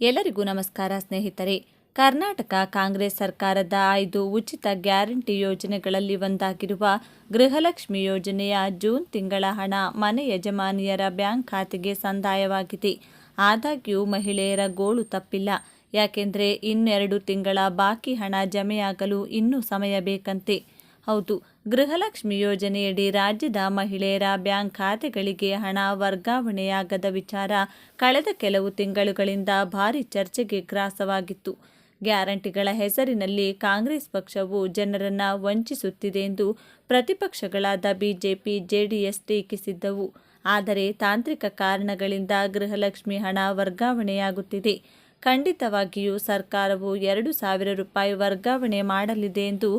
ಎಲ್ಲರಿಗೂ ನಮಸ್ಕಾರ ಸ್ನೇಹಿತರೆ. ಕರ್ನಾಟಕ ಕಾಂಗ್ರೆಸ್ ಸರ್ಕಾರದ ಐದು ಉಚಿತ ಗ್ಯಾರಂಟಿ ಯೋಜನೆಗಳಲ್ಲಿ ಒಂದಾಗಿರುವ ಗೃಹಲಕ್ಷ್ಮಿ ಯೋಜನೆಯ ಜೂನ್ ತಿಂಗಳ ಹಣ ಮನೆ ಯಜಮಾನಿಯರ ಬ್ಯಾಂಕ್ ಖಾತೆಗೆ ಸಂದಾಯವಾಗಿದೆ. ಆದಾಗ್ಯೂ ಮಹಿಳೆಯರ ಗೋಳು ತಪ್ಪಿಲ್ಲ. ಯಾಕೆಂದರೆ ಇನ್ನೆರಡು ತಿಂಗಳ ಬಾಕಿ ಹಣ ಜಮೆಯಾಗಲು ಇನ್ನೂ ಸಮಯ ಬೇಕಂತೆ. ಹೌದು ಗೃಹಲಕ್ಷ್ಮಿ ಯೋಜನೆಯಡಿ ರಾಜ್ಯದ ಮಹಿಳೆಯರ ಬ್ಯಾಂಕ್ ಖಾತೆಗಳಿಗೆ ಹಣ ವರ್ಗಾವಣೆಯಾಗದ ವಿಚಾರ ಕಳೆದ ಕೆಲವು ತಿಂಗಳುಗಳಿಂದ ಭಾರಿ ಚರ್ಚೆಗೆ ಗ್ರಾಸವಾಗಿತ್ತು. ಗ್ಯಾರಂಟಿಗಳ ಹೆಸರಿನಲ್ಲಿ ಕಾಂಗ್ರೆಸ್ ಪಕ್ಷವು ಜನರನ್ನ ವಂಚಿಸುತ್ತಿದೆ ಎಂದು ಪ್ರತಿಪಕ್ಷಗಳಾದ ಬಿಜೆಪಿ, ಜೆಡಿಎಸ್ ಟೀಕಿಸಿದ್ದವು. ಆದರೆ ತಾಂತ್ರಿಕ ಕಾರಣಗಳಿಂದ ಗೃಹಲಕ್ಷ್ಮಿ ಹಣ ವರ್ಗಾವಣೆಯಾಗುತ್ತಿದೆ. ಖಂಡಿತವಾಗಿಯೂ ಸರ್ಕಾರವು ಎರಡು ಸಾವಿರ ರೂಪಾಯಿ ವರ್ಗಾವಣೆ ಮಾಡಲಿದೆ ಎಂದು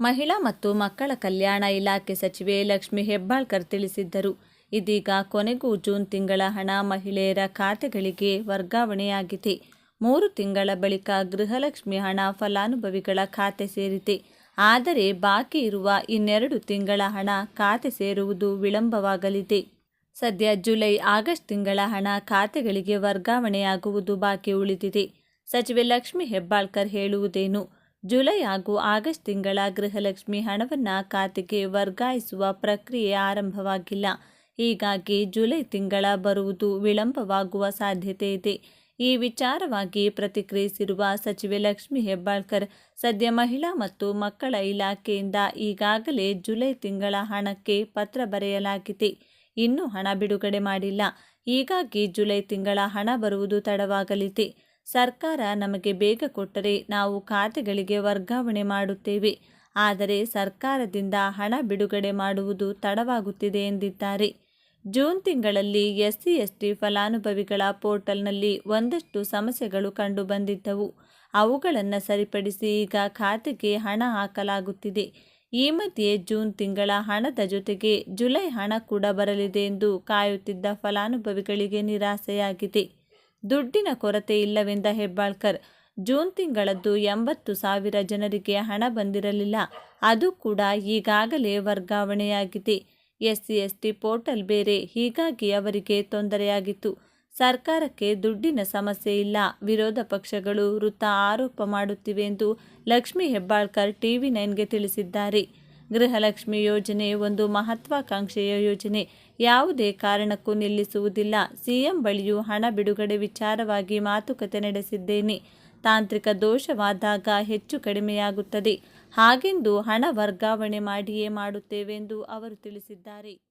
ಮಹಿಳಾ ಮತ್ತು ಮಕ್ಕಳ ಕಲ್ಯಾಣ ಇಲಾಖೆ ಸಚಿವೆ ಲಕ್ಷ್ಮಿ ಹೆಬ್ಬಾಳ್ಕರ್ ತಿಳಿಸಿದ್ದರು. ಇದೀಗ ಕೊನೆಗೂ ಜೂನ್ ತಿಂಗಳ ಹಣ ಮಹಿಳೆಯರ ಖಾತೆಗಳಿಗೆ ವರ್ಗಾವಣೆಯಾಗಿದೆ. ಮೂರು ತಿಂಗಳ ಬಳಿಕ ಗೃಹಲಕ್ಷ್ಮಿ ಹಣ ಫಲಾನುಭವಿಗಳ ಖಾತೆ ಸೇರಿದೆ. ಆದರೆ ಬಾಕಿ ಇರುವ ಇನ್ನೆರಡು ತಿಂಗಳ ಹಣ ಖಾತೆ ಸೇರುವುದು ವಿಳಂಬವಾಗಲಿದೆ. ಸದ್ಯ ಜುಲೈ ಆಗಸ್ಟ್ ತಿಂಗಳ ಹಣ ಖಾತೆಗಳಿಗೆ ವರ್ಗಾವಣೆಯಾಗುವುದು ಬಾಕಿ ಉಳಿದಿದೆ. ಸಚಿವೆ ಲಕ್ಷ್ಮಿ ಹೆಬ್ಬಾಳ್ಕರ್ ಹೇಳುವುದೇನು? ಜುಲೈ ಹಾಗೂ ಆಗಸ್ಟ್ ತಿಂಗಳ ಗೃಹಲಕ್ಷ್ಮಿ ಹಣವನ್ನು ಖಾತೆಗೆ ವರ್ಗಾಯಿಸುವ ಪ್ರಕ್ರಿಯೆ ಆರಂಭವಾಗಿಲ್ಲ. ಹೀಗಾಗಿ ಜುಲೈ ತಿಂಗಳ ಬರುವುದು ವಿಳಂಬವಾಗುವ ಸಾಧ್ಯತೆ ಇದೆ. ಈ ವಿಚಾರವಾಗಿ ಪ್ರತಿಕ್ರಿಯಿಸಿರುವ ಸಚಿವೆ ಲಕ್ಷ್ಮಿ ಹೆಬ್ಬಾಳ್ಕರ್, ಸದ್ಯ ಮಹಿಳಾ ಮತ್ತು ಮಕ್ಕಳ ಇಲಾಖೆಯಿಂದ ಈಗಾಗಲೇ ಜುಲೈ ತಿಂಗಳ ಹಣಕ್ಕೆ ಪತ್ರ ಬರೆಯಲಾಗಿದೆ. ಇನ್ನೂ ಹಣ ಬಿಡುಗಡೆ ಮಾಡಿಲ್ಲ. ಹೀಗಾಗಿ ಜುಲೈ ತಿಂಗಳ ಹಣ ಬರುವುದು ತಡವಾಗಲಿದೆ. ಸರ್ಕಾರ ನಮಗೆ ಬೇಗ ಕೊಟ್ಟರೆ ನಾವು ಖಾತೆಗಳಿಗೆ ವರ್ಗಾವಣೆ ಮಾಡುತ್ತೇವೆ. ಆದರೆ ಸರ್ಕಾರದಿಂದ ಹಣ ಬಿಡುಗಡೆ ಮಾಡುವುದು ತಡವಾಗುತ್ತಿದೆ ಎಂದಿದ್ದಾರೆ. ಜೂನ್ ತಿಂಗಳಲ್ಲಿ ಎಸ್ಸಿ ಎಸ್ಟಿ ಫಲಾನುಭವಿಗಳ ಪೋರ್ಟಲ್ನಲ್ಲಿ ಒಂದಷ್ಟು ಸಮಸ್ಯೆಗಳು ಕಂಡುಬಂದಿದ್ದವು. ಅವುಗಳನ್ನು ಸರಿಪಡಿಸಿ ಈಗ ಖಾತೆಗೆ ಹಣ ಹಾಕಲಾಗುತ್ತಿದೆ. ಈ ಮಧ್ಯೆ ಜೂನ್ ತಿಂಗಳ ಹಣದ ಜೊತೆಗೆ ಜುಲೈ ಹಣ ಕೂಡ ಬರಲಿದೆ ಎಂದು ಕಾಯುತ್ತಿದ್ದ ಫಲಾನುಭವಿಗಳಿಗೆ ನಿರಾಸೆಯಾಗಿದೆ. ದುಡ್ಡಿನ ಕೊರತೆ ಇಲ್ಲವೆಂದ ಹೆಬ್ಬಾಳ್ಕರ್. ಜೂನ್ ತಿಂಗಳದ್ದು ಎಂಬತ್ತು ಸಾವಿರ ಜನರಿಗೆ ಹಣ ಬಂದಿರಲಿಲ್ಲ. ಅದು ಕೂಡ ಈಗಾಗಲೇ ವರ್ಗಾವಣೆಯಾಗಿದೆ. ಎಸ್ಸಿ ಎಸ್ಟಿ ಪೋರ್ಟಲ್ ಬೇರೆ ಹೀಗಾಗಿ ಅವರಿಗೆ ತೊಂದರೆಯಾಗಿತ್ತು. ಸರ್ಕಾರಕ್ಕೆ ದುಡ್ಡಿನ ಸಮಸ್ಯೆ ಇಲ್ಲ. ವಿರೋಧ ಪಕ್ಷಗಳು ವೃತ್ತ ಆರೋಪ ಮಾಡುತ್ತಿವೆ ಎಂದು ಲಕ್ಷ್ಮಿ ಹೆಬ್ಬಾಳ್ಕರ್ ಟಿವಿ ನೈನ್ಗೆ ತಿಳಿಸಿದ್ದಾರೆ. ಗೃಹಲಕ್ಷ್ಮಿ ಯೋಜನೆ ಒಂದು ಮಹತ್ವಾಕಾಂಕ್ಷೆಯ ಯೋಜನೆ. ಯಾವುದೇ ಕಾರಣಕ್ಕೂ ನಿಲ್ಲಿಸುವುದಿಲ್ಲ. ಸಿಎಂ ಬಳಿಯೂ ಹಣ ಬಿಡುಗಡೆ ವಿಚಾರವಾಗಿ ಮಾತುಕತೆ ನಡೆಸಿದ್ದೇನೆ. ತಾಂತ್ರಿಕ ದೋಷವಾದಾಗ ಹೆಚ್ಚು ಕಡಿಮೆಯಾಗುತ್ತದೆ. ಹಾಗೆಂದು ಹಣ ವರ್ಗಾವಣೆ ಮಾಡಿಯೇ ಮಾಡುತ್ತೇವೆಂದು ಅವರು ತಿಳಿಸಿದ್ದಾರೆ.